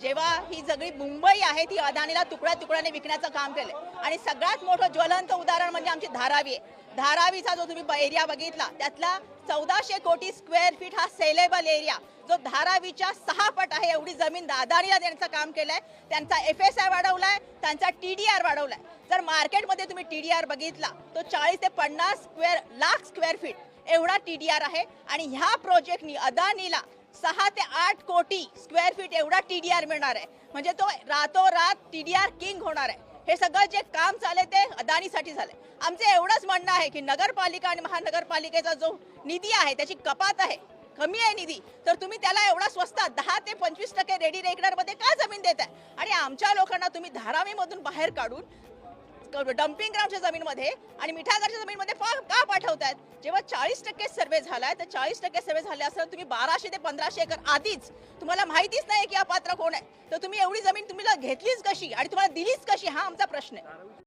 जेव्हा ही सगळी मुंबई आहे ती अदानीला तुकड्या तुकड्याने विकण्याचं काम केलं आणि सगळ्यात मोठं ज्वलंत उदाहरण म्हणजे आमची धारावी आहे. धारावीचा जो तुम्ही एरिया बघितला त्यातला चौदाशे कोटी स्क्वेअर फीट हा सेलेबल एरिया जो धारावीच्या सहा पट आहे एवढी जमीन अदानीला देण्याचं काम केलंय. त्यांचा एफ एस आय वाढवलाय त्यांचा टी डी आर वाढवलाय. जर मार्केटमध्ये तुम्ही टी डी आर बघितला तो चाळीस ते पन्नास स्क्वेअर लाख स्क्वेअर फीट एवढा टी डी आर आहे. आणि ह्या प्रोजेक्टनी अदानीला सहा ते आठ कोटी स्क्वेअर फीट एवढा टी डी आर मिळणार आहे. म्हणजे तो रातोरात टी डी आर किंग होणार आहे. हे सगळं जे काम चालय ते अदानीसाठी झाले आमचं एवढंच म्हणणं आहे की नगरपालिका आणि महानगरपालिकेचा जो निधी आहे त्याची कपात आहे कमी आहे निधी तर तुम्ही त्याला एवढा स्वस्तात दहा ते पंचवीस टक्के रेडी रेकडरमध्ये का जमीन देत आहे आणि आमच्या लोकांना तुम्ही धारावीमधून बाहेर काढून डम्पिंग ग्राउंडच्या जमीनमध्ये आणि मिठागरच्या जमीनमध्ये पा- जेव्हा चाळीस टक्के सर्वे झालाय तर चाळीस टक्के सर्वे झाले असताना तुम्ही बाराशे ते पंधराशे एकर आधीच तुम्हाला माहितीच नाही की हा पात्र कोण आहे. तर तुम्ही एवढी जमीन तुम्हाला घेतलीच कशी आणि तुम्हाला दिलीच कशी? हा आमचा प्रश्न आहे.